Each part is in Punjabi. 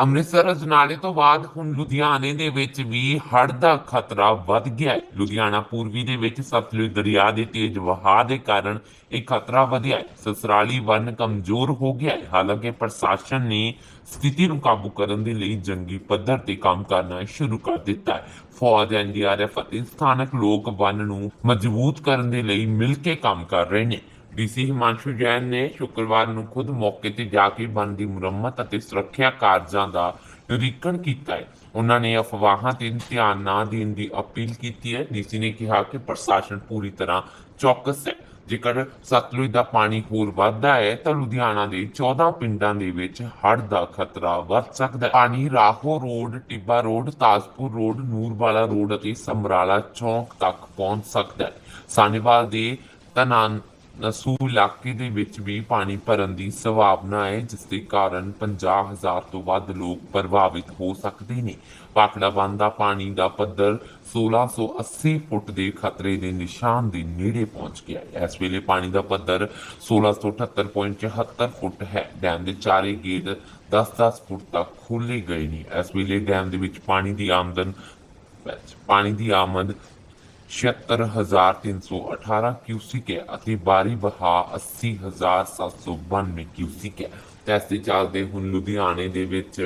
ਅੰਮ੍ਰਿਤਸਰ ਅਜਨਾਲੇ ਤੋਂ ਬਾਅਦ ਹੁਣ ਲੁਧਿਆਣੇ ਦੇ ਵਿੱਚ ਵੀ ਹੜ੍ਹ ਦਾ ਖਤਰਾ ਵੱਧ ਗਿਆ ਹੈ। ਲੁਧਿਆਣਾ ਪੂਰਬੀ ਦੇ ਵਿੱਚ ਸਤਲੁਜ ਦਰਿਆ ਦੇ ਤੇਜ਼ ਵਹਾਅ ਦੇ ਕਾਰਨ ਇਹ ਖਤਰਾ ਵਧਿਆ ਹੈ। ਸਸਰਾਲੀ ਵਨ ਕਮਜ਼ੋਰ ਹੋ ਗਿਆ ਹੈ। ਹਾਲਾਂਕਿ ਪ੍ਰਸ਼ਾਸਨ ਨੇ ਸਥਿਤੀ ਨੂੰ ਕਾਬੂ ਕਰਨ ਦੇ ਲਈ ਜੰਗੀ ਪੱਧਰ ਤੇ ਕੰਮ ਕਰਨਾ ਸ਼ੁਰੂ ਕਰ ਦਿੱਤਾ ਹੈ। ਫੌਜ ਐਨਡੀਆਰਐਫ ਅਤੇ ਸਥਾਨਕ ਲੋਕ ਵਨ ਨੂੰ ਮਜ਼ਬੂਤ ਕਰਨ ਦੇ ਲਈ ਮਿਲ ਕੇ ਕੰਮ ਕਰ ਰਹੇ ਨੇ। ਡੀਸੀ ਹਿਮਾਂਸ਼ੂ ਜੈਨ ਨੇ ਸ਼ੁੱਕਰਵਾਰ ਨੂੰ ਖੁਦ ਮੌਕੇ ਤੇ ਜਾ ਕੇ ਬੰਦ ਦੀ ਮੁਰੰਮਤ ਅਤੇ ਸੁਰੱਖਿਆ ਕਾਰਜਾਂ ਦਾ ਨਿਰੀਖਣ ਕੀਤਾ ਹੈ। ਉਹਨਾਂ ਨੇ ਅਫਵਾਹਾਂ ਤੇ ਧਿਆਨ ਨਾ ਦੇਣ ਦੀ ਅਪੀਲ ਕੀਤੀ ਹੈ। ਡੀਸੀ ਨੇ ਕਿਹਾ ਕਿ ਪ੍ਰਸ਼ਾਸਨ ਪੂਰੀ ਤਰ੍ਹਾਂ ਚੌਕਸ ਹੈ। ਜੇਕਰ ਸਤਲੁਜ ਦਾ ਪਾਣੀ ਹੋਰ ਵੱਧਦਾ ਹੈ ਤਾਂ ਲੁਧਿਆਣਾ ਦੇ 14 ਪਿੰਡਾਂ ਦੇ ਵਿੱਚ ਹੜ੍ਹ ਦਾ ਖਤਰਾ ਵੱਧ ਸਕਦਾ ਹੈ। ਪਾਣੀ Rahon road, Tibba road, Tajpur road, Noorwala road ਅਤੇ ਸਮਰਾਲਾ ਚੌਂਕ ਤੱਕ ਪਹੁੰਚ ਸਕਦਾ ਹੈ। ਸਾਨੇਵਾਲ ਦੇ ਤਨਾਂ ਨਸੂ ਇਲਾਕੇ ਦੇ ਵਿੱਚ ਵੀ ਪਾਣੀ ਭਰਨ ਦੀ ਸੰਭਾਵਨਾ ਹੈ, ਜਿਸ ਦੇ ਕਾਰਨ 50000 ਤੋਂ ਵੱਧ ਲੋਕ ਪ੍ਰਭਾਵਿਤ ਹੋ ਸਕਦੇ ਨੇ। ਪਾਖੜਾ ਬੰਦ ਦਾ ਪਾਣੀ ਦਾ ਪੱਧਰ 1680 ਫੁੱਟ ਦੇ ਖਤਰੇ ਦੇ ਨਿਸ਼ਾਨ ਦੇ ਨੇੜੇ ਪਹੁੰਚ ਗਿਆ ਹੈ। ਇਸ ਵੇਲੇ ਪਾਣੀ ਦਾ ਪੱਧਰ 1678.74 ਫੁੱਟ ਹੈ। ਡੈਮ ਦੇ ਚਾਰੇ ਗੇਟ 10-10 ਫੁੱਟ ਤੱਕ ਖੋਲੇ ਗਏ ਨੇ। ਇਸ ਵੇਲੇ ਡੈਮ ਦੇ ਵਿੱਚ ਪਾਣੀ ਦੀ ਆਮਦਨ ਪਾਣੀ ਦੀ ਆਮਦ 76318 ਕਿਊਸਿਕ ਹੈ ਅਤੇ ਬਾਰੀ ਵਹਾ 80792 ਕਿਊਸਿਕ ਹੈ ਤੇ ਇਸ ਦੇ ਚੱਲਦੇ ਹੁਣ ਲੁਧਿਆਣੇ ਦੇ ਵਿੱਚ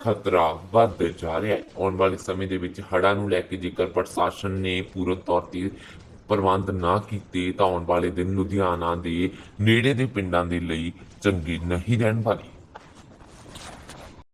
ਖਤਰਾ ਵੱਧ ਜਾ ਰਿਹਾ ਹੈ। ਆਉਣ ਵਾਲੇ ਸਮੇਂ ਦੇ ਵਿੱਚ ਹੜ੍ਹਾਂ ਨੂੰ ਲੈ ਕੇ ਜੇਕਰ ਪ੍ਰਸ਼ਾਸਨ ਨੇ ਪੂਰਨ ਤੌਰ ਤੇ ਪ੍ਰਬੰਧ ਨਾ ਕੀਤੇ, ਤਾਂ ਆਉਣ ਵਾਲੇ ਦਿਨ ਲੁਧਿਆਣਾ ਦੇ ਨੇੜੇ ਦੇ ਪਿੰਡਾਂ ਦੇ ਲਈ ਚੰਗੀ ਨਹੀਂ ਰਹਿਣ ਵਾਲੀ।